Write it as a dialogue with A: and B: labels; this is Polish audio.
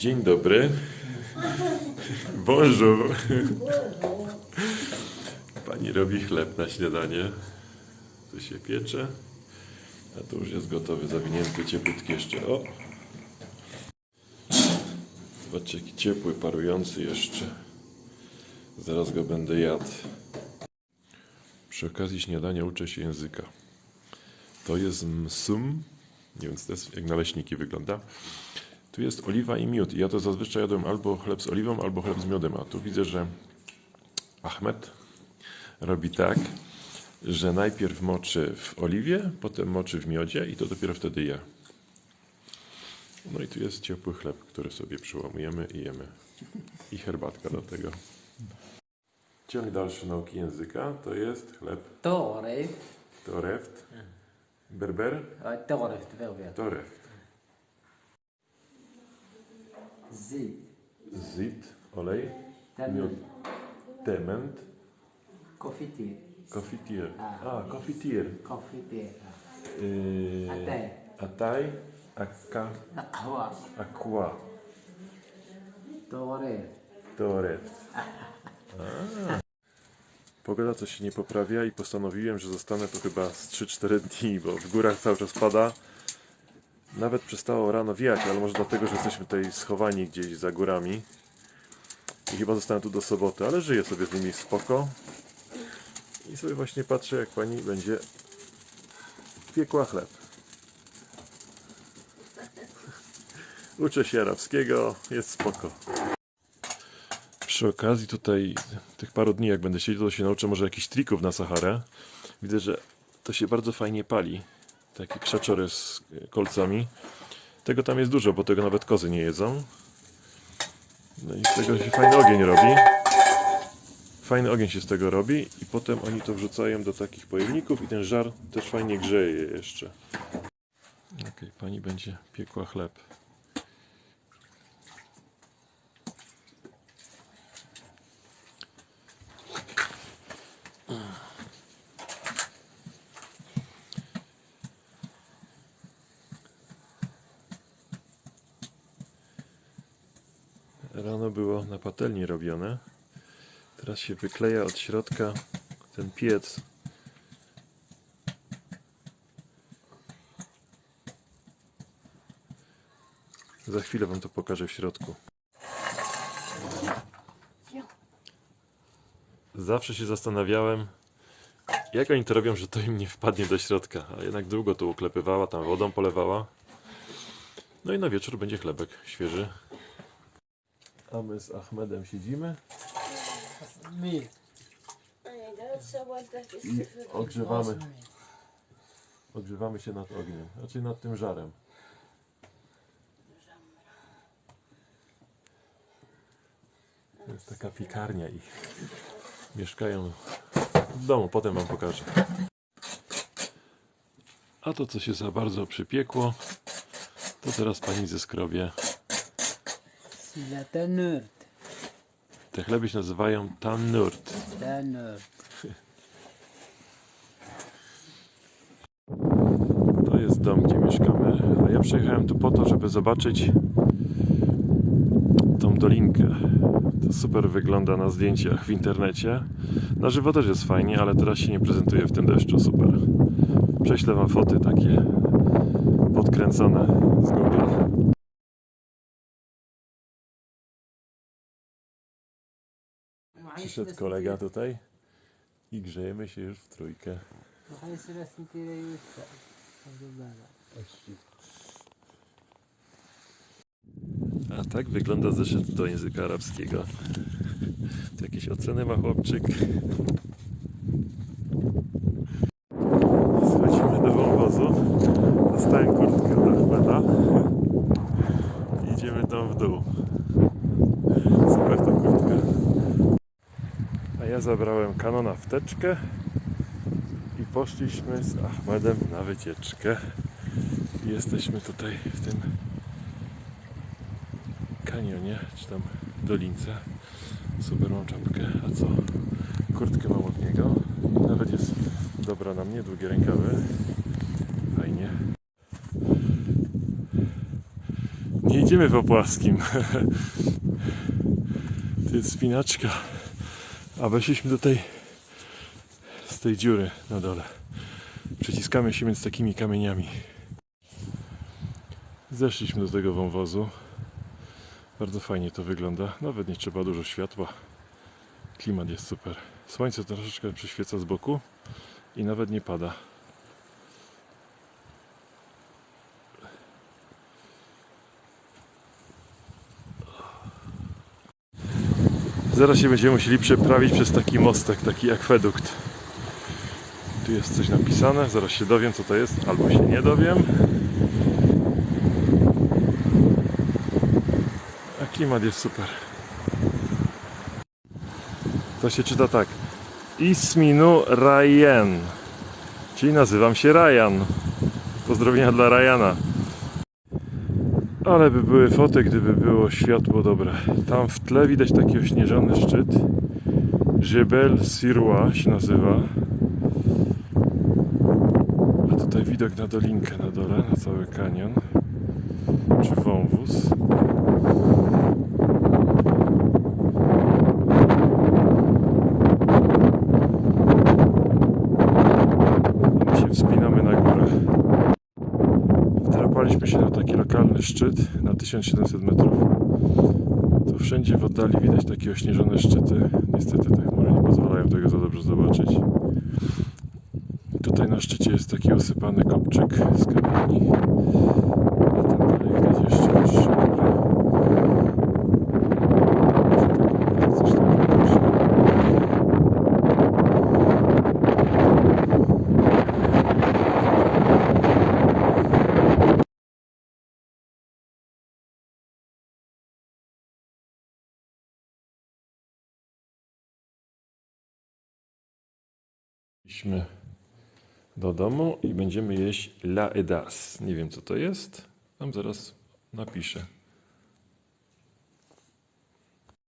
A: Dzień dobry. Bonjour. Pani robi chleb na śniadanie. To się piecze. A to już jest gotowy, zawinięty, cieplutki jeszcze. O! Zobaczcie, jaki ciepły, parujący jeszcze. Zaraz go będę jadł. Przy okazji śniadania uczę się języka. To jest msum. Nie wiem, co to jest, jak naleśniki wygląda. Tu jest oliwa i miód. Ja to zazwyczaj jadłem albo chleb z oliwą, albo chleb z miodem. A tu widzę, że Ahmed robi tak, że najpierw moczy w oliwie, potem moczy w miodzie i to dopiero wtedy je. No i tu jest ciepły chleb, który sobie przełamujemy i jemy. I herbatka do tego. Ciąg dalszy nauki języka to jest chleb.
B: Toreft.
A: Toreft. Berber? Toreft.
B: Toreft.
A: Zit. Olej. Miód. Tement.
B: Kofitier.
A: Kofitier. A, kofitier.
B: Kofitier.
A: Yy,
B: y,
A: Ataj. Aka.
B: No,
A: Akwa.
B: Akwa.
A: Torew. Torew. Pogoda coś się nie poprawia i postanowiłem, że zostanę tu chyba z 3-4 dni, bo w górach cały czas pada. Nawet przestało rano wiać, ale może dlatego, że jesteśmy tutaj schowani gdzieś za górami. I chyba zostanę tu do soboty, ale żyję sobie z nimi spoko. I sobie właśnie patrzę, jak pani będzie piekła chleb. Uczę się arabskiego, jest spoko. Przy okazji tutaj tych paru dni, jak będę siedział, to się nauczę może jakichś trików na Saharę. Widzę, że to się bardzo fajnie pali. Takie krzaczory z kolcami. Tego tam jest dużo, bo tego nawet kozy nie jedzą. No i z tego się fajny ogień robi. Fajny ogień się z tego robi i potem oni to wrzucają do takich pojemników i ten żar też fajnie grzeje je jeszcze. Okej, pani będzie piekła chleb. Rano było na patelni robione. Teraz się wykleja od środka ten piec. Za chwilę wam to pokażę w środku. Zawsze się zastanawiałem, jak oni to robią, że to im nie wpadnie do środka. A jednak długo to uklepywała, tam wodą polewała. No i na wieczór będzie chlebek świeży. A my z Ahmedem siedzimy
B: Me.
A: i ogrzewamy, Awesome. ogrzewamy się nad ogniem, raczej nad tym żarem. To jest taka piekarnia i mieszkają w domu, potem wam pokażę. A to co się za bardzo przypiekło, to teraz pani ze
B: skrobie ja ten nurt.
A: Te chleby się nazywają tan
B: nurt. Ten nurt.
A: To jest dom, gdzie mieszkamy. A ja przyjechałem tu po to, żeby zobaczyć tą dolinkę. To super wygląda na zdjęciach w internecie. Na żywo też jest fajnie, ale teraz się nie prezentuje w tym deszczu super. Prześlę Wam foty takie podkręcone z Google. Przyszedł kolega tutaj i grzejemy się już w trójkę.
B: Raz nie tyle.
A: A tak wygląda zeszyt do języka arabskiego. To jakieś oceny ma chłopczyk. Ja zabrałem kanona w teczkę i poszliśmy z Ahmedem na wycieczkę. Jesteśmy tutaj w tym kanionie, czy tam dolince. Super mam czapkę, a co? Kurtkę mam od niego. Nawet jest dobra na mnie, długie rękawy. Fajnie. Nie Idziemy po płaskim. To jest spinaczka. A weszliśmy do tej z tej dziury na dole. Przeciskamy się między takimi kamieniami. Zeszliśmy do tego wąwozu. Bardzo fajnie to wygląda. Nawet nie trzeba dużo światła. Klimat jest super. Słońce troszeczkę przyświeca z boku i nawet nie pada. Zaraz się będziemy musieli przeprawić przez taki mostek, taki akwedukt. Tu jest coś napisane, zaraz się dowiem co to jest, albo się nie dowiem. A klimat jest super. To się czyta tak. Isminu Ryan. Czyli nazywam się Ryan. Pozdrowienia dla Ryana. Ale by były foty, gdyby było światło dobre. Tam w tle widać taki ośnieżony szczyt. Jebel Sirwa się nazywa. A tutaj widok na dolinkę na dole, na cały kanion. Czy wąwóz. My się na taki lokalny szczyt na 1700 metrów. To wszędzie w oddali widać takie ośnieżone szczyty. Niestety te chmury nie pozwalają tego za dobrze zobaczyć. Tutaj na szczycie jest taki usypany kopczyk z kamieni. A tam dalej widać jeszcze wyższe góry. Coś tam widać. Idźmy do domu i będziemy jeść la edas. Nie wiem co to jest. Tam zaraz napiszę.